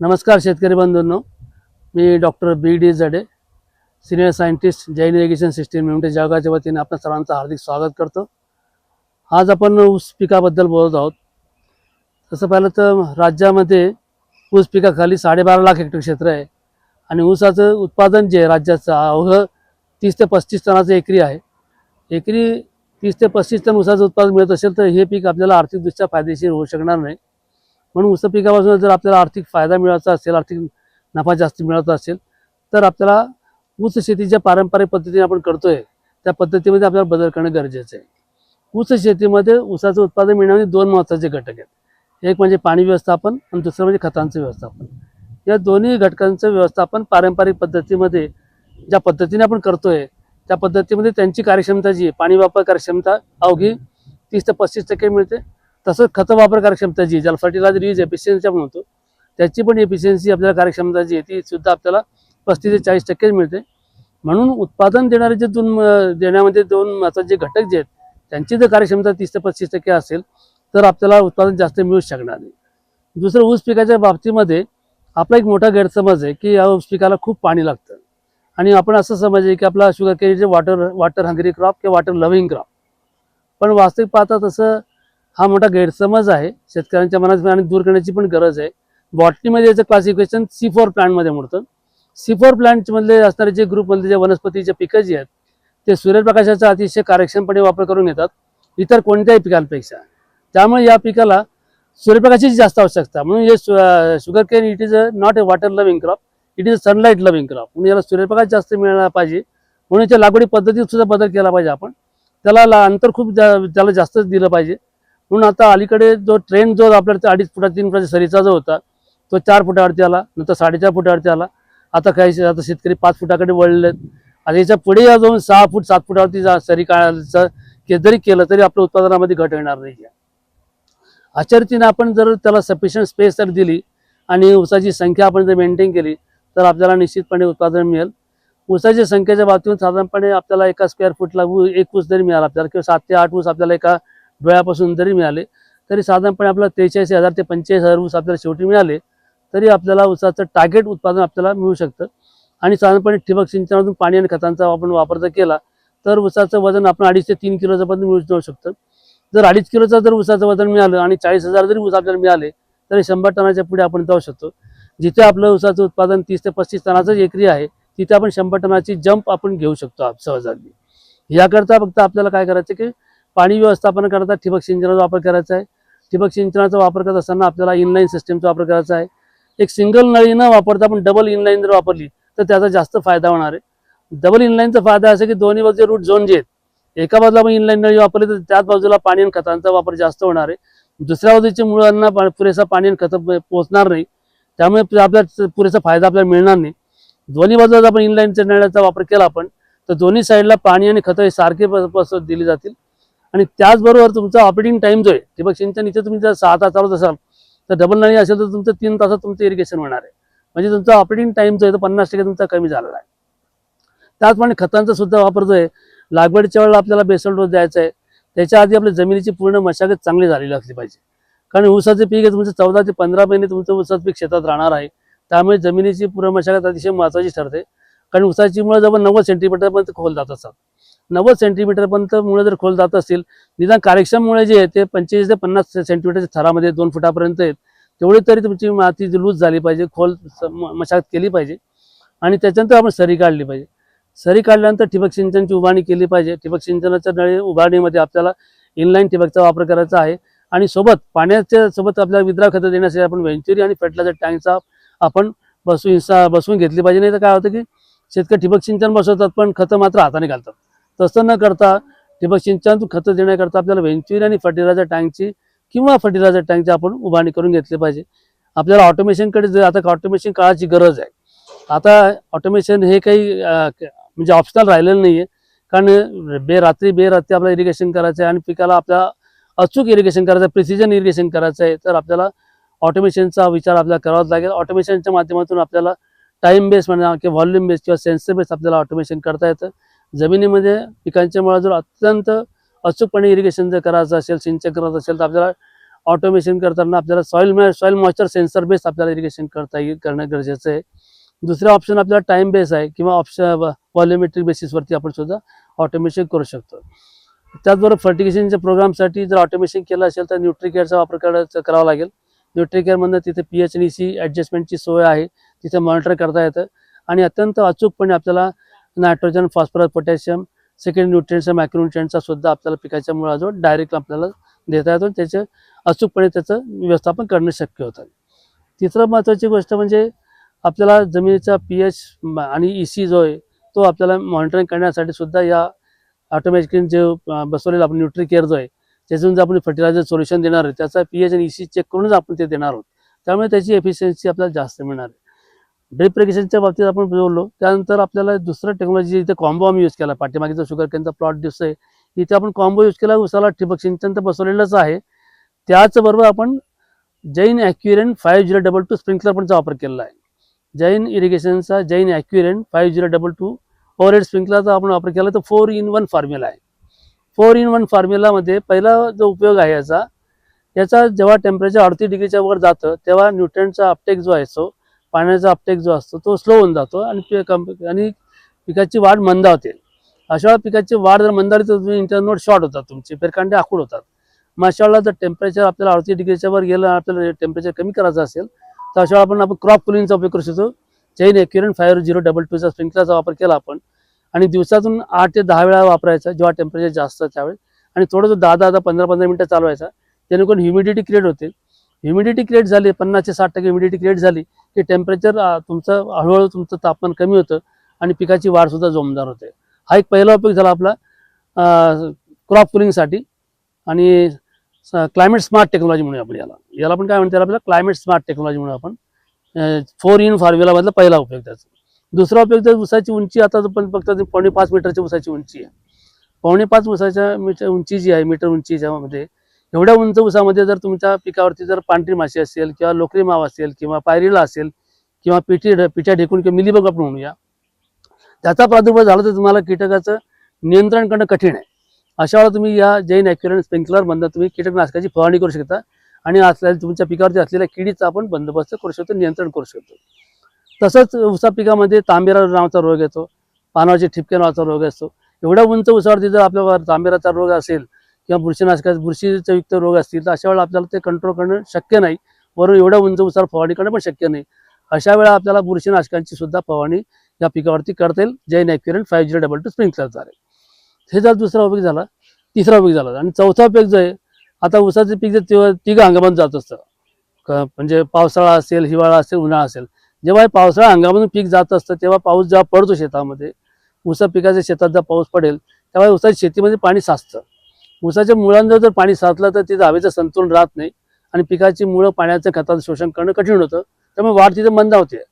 नमस्कार शेतकरी बंधूंनो. मी doctor B D Jade senior scientist Jain irrigation system limited जळगावच्या वतीने आपण सर्वांचं हार्दिक स्वागत करतो. आज आपण ऊस पिकाबद्दल बोलत आहोत. तसं पाहिलं तर राज्यामध्ये ऊस पिकाखाली साडेबारा लाख हेक्टर क्षेत्र आहे आणि ऊसाचं उत्पादन जे आहे राज्याचं अवघं तीस ते पस्तीस टनाचं एकरी आहे. एकरी तीस ते पस्तीस टन ऊसाचं उत्पादन मिळत असेल तर हे पीक आपल्याला आर्थिकदृष्ट्या फायदेशीर होऊ शकणार नाही. म्हणून ऊस पिकापासून जर आपल्याला आर्थिक फायदा मिळवायचा असेल आर्थिक नफा जास्त मिळवायचा असेल तर आपल्याला ऊस शेती ज्या पारंपरिक पद्धतीने आपण करतोय त्या पद्धतीमध्ये आपल्याला बदल करणं गरजेचं आहे. ऊस शेतीमध्ये ऊसाचं उत्पादन मिळण्यामध्ये दोन महत्त्वाचे घटक आहेत. एक म्हणजे पाणी व्यवस्थापन आणि दुसरं म्हणजे खतांचं व्यवस्थापन. या दोन्ही घटकांचं व्यवस्थापन पारंपरिक पद्धतीमध्ये ज्या पद्धतीने आपण करतोय त्या पद्धतीमध्ये त्यांची कार्यक्षमता जी आहे पाणी वापर कार्यक्षमता अवघी तीस ते पस्तीस टक्के मिळते. तसंच खतं वापर कार्यक्षमता जी ज्याला फर्टिलायझर यूज एफिशियन्सी आपण म्हणतो त्याची पण एफिशियन्सी आपल्याला कार्यक्षमता जी आहे ती सुद्धा आपल्याला पस्तीस ते चाळीस टक्केच मिळते. म्हणून उत्पादन देणारे जे दोन देण्यामध्ये दोन आता जे घटक जे आहेत त्यांची जर कार्यक्षमता तीस ते पस्तीस टक्के असेल तर आपल्याला उत्पादन जास्त मिळू शकणार नाही. दुसरं ऊस पिकाच्या बाबतीमध्ये आपला एक मोठा गैरसमज आहे की या ऊस पिकाला खूप पाणी लागतं. आणि आपण असं समजायचं की आपला शुगर केरीचे वॉटर वॉटर हंगरी क्रॉप किंवा वॉटर लव्हिंग क्रॉप पण वास्तविक पाहता तसं हा मोठा गैरसमज आहे. शेतकऱ्यांच्या मनात आणि दूर करण्याची पण गरज आहे. बॉटनीमध्ये याचं क्लासिफिकेशन सी फोर प्लांटमध्ये मोडतं. सी फोर प्लांटमधले असणारे जे ग्रुपमधले जे वनस्पतीचे पिकं जी आहेत ते सूर्यप्रकाशाचा अतिशय कार्यक्षमपणे वापर करून घेतात. इतर कोणत्याही पिकांपेक्षा. त्यामुळे या पिकाला सूर्यप्रकाशाची जास्त आवश्यकता. म्हणून हे sugar cane it is a not a water loving crop it is a sunlight loving crop म्हणून याला सूर्यप्रकाश जास्त मिळाला पाहिजे. म्हणून याच्या लागवडी पद्धतीत सुद्धा बदल केला पाहिजे आपण. त्याला अंतर खूप जा- त्याला जास्तच दिलं पाहिजे. म्हणून आता अलीकडे जो ट्रेंड जो आपल्याला अडीच फुटा तीन फुटाच्या सरीचा जो होता तो चार फुटावरती आला नंतर साडेचार फुटावरती आला. आता काही आता शेतकरी पाच फुटाकडे वळलेत. आता याच्यापुढे या जाऊन सहा फूट सात फुटावरती जा सरी काढायचं के- जरी केलं तरी आपल्या उत्पादनामध्ये घट येणार नाही. अशा रीतीने आपण जर त्याला सफिशियंट स्पेस जर दिली आणि ऊसाची संख्या आपण जर मेंटेन केली तर आपल्याला निश्चितपणे उत्पादन मिळेल. ऊसाच्या संख्येच्या बाबतीत साधारणपणे आपल्याला एका स्क्वेअर फूटला एक ऊस जरी मिळाला आपल्याला किंवा सात ते आठ ऊस आपल्याला एका डोळ्यापासून जरी मिळाले तरी साधारणपणे आपल्याला त्रेचाळीस हजार ते पंचेचाळीस हजार ऊस आपल्याला शेवटी मिळाले तरी आपल्याला ऊसाचं टार्गेट उत्पादन आपल्याला मिळू शकतं. आणि साधारणपणे ठिबक सिंचनातून पाणी आणि खतांचा आपण वापर जर केला तर ऊसाचं वजन आपण अडीच ते तीन किलोचं पण मिळू जाऊ शकतं. जर अडीच किलोचं जर ऊसाचं वजन मिळालं आणि चाळीस हजार जरी ऊस आपल्याला मिळाले तरी शंभर टनाच्या पुढे आपण जाऊ शकतो. जिथे आपलं ऊसाचं उत्पादन तीस ते पस्तीस टनाचं एकरी आहे तिथे आपण शंभर टनाची जंप आपण घेऊ शकतो आप- सहज याकरता फक्त आपल्याला काय करायचं की पाणी व्यवस्थापन करता ठिबक सिंचनाचा वापर करायचा आहे. ठिबक सिंचनाचा वापर करत असताना आपल्याला इनलाईन सिस्टीमचा वापर करायचा आहे. एक सिंगल नळी न वापरता आपण डबल इनलाईन जर वापरली तर त्याचा जास्त फायदा होणार आहे. डबल इनलाईनचा फायदा असा की दोन्ही बाजूचे रूट झोन जे आहेत एका बाजूला आपण इनलाईन नळी वापरली तर त्याच बाजूला पाणी आणि खतांचा वापर जास्त होणार आहे. दुसऱ्या बाजूच्या मुळांना पुरेसा पाणी आणि खत पोहोचणार नाही. त्यामुळे आपल्याला पुरेसा फायदा आपल्याला मिळणार नाही. दोन्ही बाजूला जर आपण इनलाईनच्या नळ्याचा वापर केला आपण तर दोन्ही साईडला पाणी आणि खतं हे सारखे दिली जातील. आणि त्याचबरोबर तुमचा ऑपरेटिंग टाइम जो आहे ठिबक सिंचन इथे तुम्ही जर सहा तास चालवत असाल तर डबल नळी असेल तर तुमचं तीन तासात तुमचं इरिगेशन होणार आहे. म्हणजे तुमचा ऑपरेटिंग टाइम जो आहे तो पन्नास टक्के तुमचा कमी झालेला आहे. त्याचप्रमाणे खतांचा सुद्धा वापर जो आहे लागवडीच्या वेळेला आपल्याला बेसल डोस द्यायचा आहे. त्याच्या आधी आपल्या जमिनीची पूर्ण मशागत चांगली झालेली असली पाहिजे. कारण ऊसाचे पीक आहे तुमचं चौदा ते पंधरा महिने तुमचं ऊसाचं पीक शेतात राहणार आहे. त्यामुळे जमिनीची पूर्ण मशागत अतिशय महत्त्वाची ठरते. कारण ऊसाची मुळं जवळ नव्वद सेंटीमीटरपर्यंत खोल जात असतात. नव्वद सेंटीमीटरपर्यंत मुळे जर खोल जात असतील निदान कार्यक्षम मुळे जे आहे ते पंचेचाळीस ते पन्नास सेंटीमीटरच्या थरामध्ये दोन फुटापर्यंत आहेत. तेवढी तरी तुमची माती लूज झाली पाहिजे खोल मशागत केली पाहिजे. आणि त्याच्यानंतर आपण सरी काढली पाहिजे. सरी काढल्यानंतर ठिबक सिंचनची उभारणी केली पाहिजे. ठिबक सिंचनाच्या नळी उभारणीमध्ये आपल्याला इनलाईन ठिबकचा वापर करायचा आहे. आणि सोबत पाण्याच्या सोबत आपल्याला विद्राव खतं देण्यासाठी आपण वेंचुरी आणि फर्टिलायझर टँकचा आपण बसवून इन्स्टा बसवून घेतली पाहिजे. नाही तर काय होतं की शेतकरी ठिबक सिंचन बसवतात पण खतं मात्र हाताने घालतात. तसं न करता ठिबक सिंचन खतं देण्याकरता आपल्याला वेंचुरी आणि फर्टिलायझर टँकची किंवा फर्टिलायझर टँकची आपण उभारणी करून घेतली पाहिजे. आपल्याला ऑटोमेशनकडे जर आता ऑटोमेशन काळाची गरज आहे. आता ऑटोमेशन हे काही म्हणजे ऑप्शनल राहिलेलं नाही आहे कारण बेरात्री बेरात्री आपल्याला इरिगेशन करायचं आहे आणि पिकाला आपल्या अचूक इरिगेशन करायचं आहे प्रिसिजन इरिगेशन करायचं आहे तर आपल्याला ऑटोमेशनचा विचार आपल्याला करावाच लागेल. ऑटोमेशनच्या माध्यमातून आपल्याला टाइम बेस म्हणा किंवा व्हॉल्यूम बेस किंवा सेन्सर बेस आपल्याला ऑटोमेशन करता येतं. जमिनीमध्ये पिकांच्या मुळा जर अत्यंत अचूकपणे इरिगेशन जर करायचं असेल सिंचन करायचं असेल तर आपल्याला ऑटोमेशन करताना आपल्याला soil soil moisture sensor base आपल्याला इरिगेशन करता येईल करणं गरजेचं आहे. दुसरा ऑप्शन आपल्याला टाइम बेस आहे किंवा ऑप्शन व्हॉल्युमेट्रिक बेसिसवरती आपण सुद्धा ऑटोमेशन करू शकतो. त्याचबरोबर फर्टिगेशनच्या प्रोग्रामसाठी जर ऑटोमेशन केलं असेल तर न्यूट्रिकेअरचा वापर करायचा करावा लागेल. न्यूट्रिकेअरमधनं तिथे पी एच आणि सी ॲडजस्टमेंटची सोय आहे तिथे मॉनिटर करता येतं. आणि अत्यंत अचूकपणे आपल्याला नायट्रोजन फॉस्फरस पोटॅशियम सेकंड न्यूट्रियन्सचा मायक्रोन्युट्रियन्टचा सुद्धा आपल्याला पिकाच्या मुळाजवळ डायरेक्ट आपल्याला देता येतो. त्याचे अचूकपणे त्याचं व्यवस्थापन करणं शक्य होतं. तिसरं महत्त्वाची गोष्ट म्हणजे आपल्याला जमिनीचा पी एच आणि ई सी जो आहे तो आपल्याला मॉनिटरिंग करण्यासाठी सुद्धा या ऑटोमॅटिकली जे बसवलेला बसवलेलं आपण न्यूट्री केअर जो आहे त्याच्यातून जे आपण फर्टिलायझर सोल्युशन देणार आहे त्याचा पी एच आणि ई सी चेक करूनच आपण ते देणार आहोत. त्यामुळे त्याची एफिशियन्सी आपल्याला जास्त मिळणार आहे. ड्रिप इरिगेशनच्या बाबतीत आपण बोललो त्यानंतर आपल्याला दुसरं टेक्नॉलॉजी इथे कॉम्बो आम्ही यूज केला. पाठीमागेचा शुगर केनचा प्लॉट दिसतोय. इथे आपण कॉम्बो यूज केला उसाला ठिबक सिंचन तर बसवलेलंच आहे. त्याचबरोबर आपण Jain ॲक्युरेन five zero double two sprinkler पणचा वापर केलेला आहे. जैन इरिगेशनचा Jain ॲक्युरेन five zero double two overhead स्प्रिंकलरचा आपण वापर केला तर फोर इन वन फॉर्म्युला आहे. फोर इन वन फॉर्म्युलामध्ये पहिला जो उपयोग आहे याचा याचा जेव्हा टेम्परेचर अडतीस डिग्रीच्या वर जातं तेव्हा न्यूट्रनचा अपटेक जो आहे तो पाण्याचा अपटेक जो असतो तो स्लो होऊन जातो आणि पि- आणि पिकाची वाढ मंदावते. अशा पिकाची वाढ जर मंदावली तर तुम्ही इंटरनोड शॉर्ट होतात तुमचे पेरकांडे आखूड होतात. मग अशा वेळेला जर टेम्परेचर आपल्याला अडतीस डिग्रीच्या वर गेलं आपल्याला टेम्परेचर कमी करायचं असेल तर अशा वेळेला आपण आपण क्रॉप कुलिंगचा उपयोग करू शकतो. चैन एक्युरन फायर झिरो डबल टूचा स्प्रिंकलरचा वापर केला आपण. आणि दिवसातून आठ ते दहा वेळा वापरायचा जेव्हा टेम्परेचर जास्त त्यावेळेस आणि थोडंसं दहा दहा दहा पंधरा पंधरा मिनटं चालवायचा जेणेकरून ह्युमिडिटी क्रिएट होते. ह्युमिडिटी क्रिएट झाली पन्नास ते साठ टक्के ह्युमिडिटी क्रिएट झाली की टेम्परेचर तुमचं हळूहळू तुमचं तापमान कमी होतं आणि पिकाची वाढसुद्धा जोमदार होते. हा एक पहिला उपयोग झाला आपला क्रॉप कुलिंगसाठी आणि क्लायमेट स्मार्ट टेक्नॉलॉजी म्हणूया आपण याला. याला आपण काय म्हणतो याला आपल्याला? क्लायमेट स्मार्ट टेक्नॉलॉजी म्हणून आपण फोर इन फॉर्म्युलामधला पहिला उपयोग त्याचा. दुसरा उपयोग तर उसाची उंची आता पण फक्त पावणे पाच मीटरची उसाची उंची आहे. पावणे पाच उसाच्या मीटर उंची जी आहे मीटर उंचीच्यामध्ये एवढ्या उंच उसामध्ये जर तुमच्या पिकावरती जर पांढरी माशी असेल किंवा लोकरी माव असेल किंवा पायरीला असेल किंवा पिठी पिठ्या ढेकून किंवा मिलीबग आपण म्हणूया त्याचा प्रादुर्भाव झाला तर तुम्हाला कीटकाचं नियंत्रण करणं कठीण आहे. अशा वेळेला तुम्ही या जैन ॲक्युरन स्प्रिंकलरमधनं तुम्ही कीटकनाशकाची फवारणी करू शकता आणि असलेल्या तुमच्या पिकावरती असलेल्या किडीचा आपण बंदोबस्त करू शकतो नियंत्रण करू शकतो. तसंच उसा पिकामध्ये तांबेरा नावाचा रोग येतो पानावरचे ठिपके नावाचा रोग असतो. एवढ्या उंच उसावरती जर आपल्या तांबेराचा रोग असेल किंवा बुरशीनाशका बुरशीचा युक्त रोग असतील तर अशा वेळेला आपल्याला ते कंट्रोल करणं शक्य नाही. वरून एवढ्या उंच उसावर फवारणी करणं पण शक्य नाही. अशा वेळा आपल्याला बुरशीनाशकांची सुद्धा फवारणी या पिकावरती करता येईल. जय नॅक्युरन फाईव्ह झिरो डबल टू स्प्रिंकलरद्वारे हे जर दुसरा उपयोग झाला. तिसरा उपयोग झाला. आणि चौथा उपयोग जो आहे आता उसाचे पीक जर तिघं तिघ हंगामात जात असतं. क- म्हणजे पावसाळा असेल हिवाळा असेल उन्हाळा असेल. जेव्हा पावसाळा हंगामातून पीक जात असतं तेव्हा पाऊस जेव्हा पडतो शेतामध्ये ऊसा पिकाच्या शेतात जर पाऊस पडेल तेव्हा उसाच्या शेतीमध्ये पाणी साचतं. ऊसाच्या मुळांजवळ जर पाणी साचलं तर तिथं हवेचं संतुलन राहत नाही आणि पिकाची मुळं पाण्याचं खताचं शोषण करणं कठीण होतं. त्यामुळे वाढ तिथे मंदावते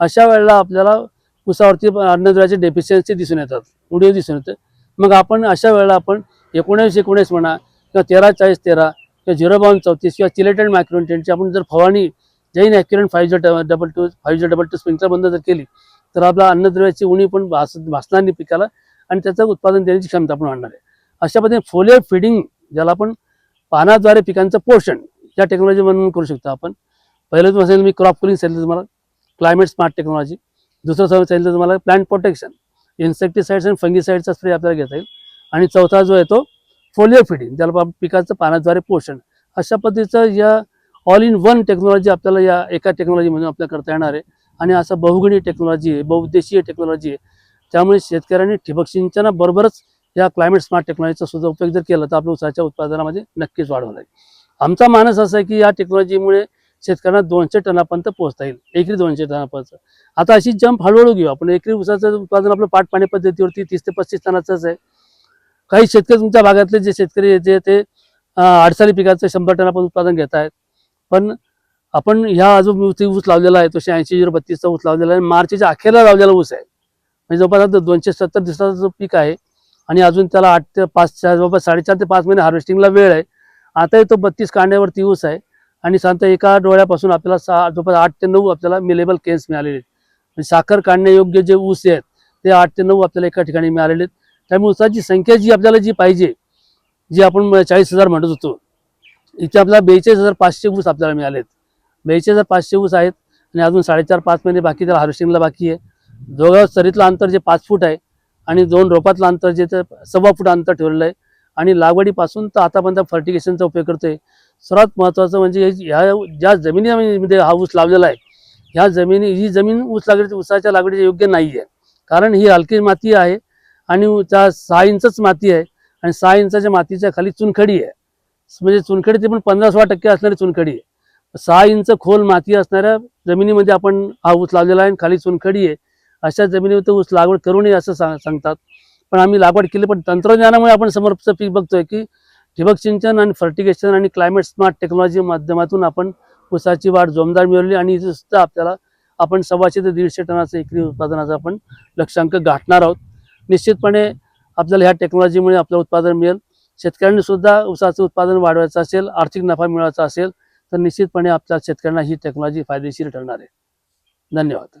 अशा वेळेला आपल्याला ऊसावरती अन्नद्रव्याची डेफिशियन्सी दिसून येतात. उडीव दिसून येते. मग आपण अशा वेळेला आपण एकोणीस एकोणीस म्हणा किंवा तेरा चाळीस तेरा किंवा झिरो बावन्न चौतीस किंवा चिलेटेड मायक्रोन्टेनची आपण जर फवारणी Jain ॲक्युरेंट five zero double two five zero double two sprinkler बंद जर केली तर आपला अन्नद्रव्याची उणी पण भास भासणार नाही पिकाला आणि त्याचं उत्पादन देण्याची क्षमता पण वाढणार आहे. अशा पद्धतीने फोलियर फिडिंग ज्याला आपण पानाद्वारे पिकांचं पोषण या टेक्नॉलॉजी म्हणून करू शकतो आपण. पहिलं तुम्हाला सांगितलं मी क्रॉप कुलिंग सांगितलं तुम्हाला क्लायमेट स्मार्ट टेक्नॉलॉजी दुसरं सांगितलं तुम्हाला प्लांट प्रोटेक्शन इन्सेक्टिसाइड्स आणि फंगिसाईडचा स्प्रे आपल्याला घेता येईल. आणि चौथा जो येतो तो फिडिंग ज्याला आपण पिकाचं पानाद्वारे पोषण. अशा पद्धतीचं या ऑल इन वन टेक्नॉलॉजी आपल्याला या एका टेक्नॉलॉजीमधून आपल्याला करता येणार आहे. आणि असं बहुगुणी टेक्नॉलॉजी आहे बहुउद्देशीय टेक्नॉलॉजी आहे. त्यामुळे शेतकऱ्यांनी ठिबक सिंचनाबरोबरच या क्लायमेट स्मार्ट टेक्नॉलॉजीचा सुद्धा उपयोग जर केला तर आपल्या उसाच्या उत्पादनामध्ये नक्कीच वाढ होणार आमचा मानस असा आहे की या टेक्नॉलॉजीमुळे शेतकऱ्यांना दोनशे टनापर्यंत पोहोचता येईल. एकरी दोनशे टनापर्यंत. आता अशी जंप हळूहळू घेऊ. आपण एकरी उसाचं उत्पादन आपलं पाट पाणी पद्धतीवरती तीस ते पस्तीस टनाचंच आहे. काही शेतकरी तुमच्या भागातले जे शेतकरी येते जे ते अं, अडसाली पिकाचं शंभर टनापर्यंत उत्पादन घेत आहेत. पण आपण ह्या अजून ऊस ऊस लावलेला आहे तो ऐंशी झिरो बत्तीसचा ऊस लावलेला आहे मार्चच्या अखेरला लावलेला ऊस आहे. म्हणजे जवळपास दोनशे सत्तर दिवसाचा जो पीक आहे आणि अजून त्याला आठ ते पाच चार जवळपास साडेचार ते पाच महिने हार्वेस्टिंगला वेळ आहे. आताही तो बत्तीस कांड्यावरती ऊस आहे. आणि साधारणतः एका डोळ्यापासून आपल्याला सहा जवळपास आठ ते नऊ आपल्याला मिलेबल केन्स मिळालेले आहेत. साखर काढण्यायोग्य जे ऊस आहेत ते आठ ते नऊ आपल्याला एका ठिकाणी मिळालेले आहेत. त्यामुळे ऊसाची संख्या जी आपल्याला जी पाहिजे जी आपण चाळीस हजार म्हणत होतो इथे आपल्याला बेचाळीस हजार पाचशे ऊस आपल्याला मिळालेत. बेचाळीस हजार पाचशे ऊस आहेत आणि अजून साडेचार पाच महिने बाकी त्याला हार्वेस्टिंगला बाकी आहे. दोघं सरीतलं अंतर जे पाच फूट आहे आणि दोन रोपातलं अंतर जे तर सव्वा फूट अंतर ठेवलेलं आहे. आणि लागवडीपासून तर आतापर्यंत फर्टिगेशनचा उपयोग करतोय. सर्वात महत्त्वाचं म्हणजे ह्या ज्या जमिनीमध्ये हा ऊस लावलेला आहे ह्या जमिनी ही जमीन ऊस लागवडी ऊसाच्या लागवडीचे योग्य नाही आहे कारण ही हलकी माती आहे आणि त्या सहा इंचच माती आहे आणि सहा इंचाच्या मातीच्या खाली चुनखडी आहे. म्हणजे चुनखडी ती पण पंधरा सोळा टक्के असणारी चुनखडी आहे. सहा इंच खोल माती असणाऱ्या जमिनीमध्ये आपण हा ऊस लावलेला आहे आणि खाली चुनखडी आहे. अशा जमिनीवर तो ऊस लागवड करू नये असं सांग सांगतात. पण आम्ही लागवड केली पण तंत्रज्ञानामुळे आपण समोरचं पीक बघतोय की ठिबक सिंचन आणि फर्टिगेशन आणि क्लायमेट स्मार्ट टेक्नॉलॉजी माध्यमातून आपण ऊसाची वाढ जोमदार मिळवली आणि इथे सुद्धा आपल्याला आपण सव्वाशे ते दीडशे टनाचं एकरी उत्पादनाचा आपण लक्षांक गाठणार आहोत. निश्चितपणे आपल्याला ह्या टेक्नॉलॉजीमुळे आपलं उत्पादन मिळेल. शेतकऱ्यांनी सुद्धा ऊसाचं उत्पादन वाढवायचं असेल आर्थिक नफा मिळवायचा असेल तर निश्चितपणे आपल्या शेतकऱ्यांना ही टेक्नॉलॉजी फायदेशीर ठरणार आहे. धन्यवाद.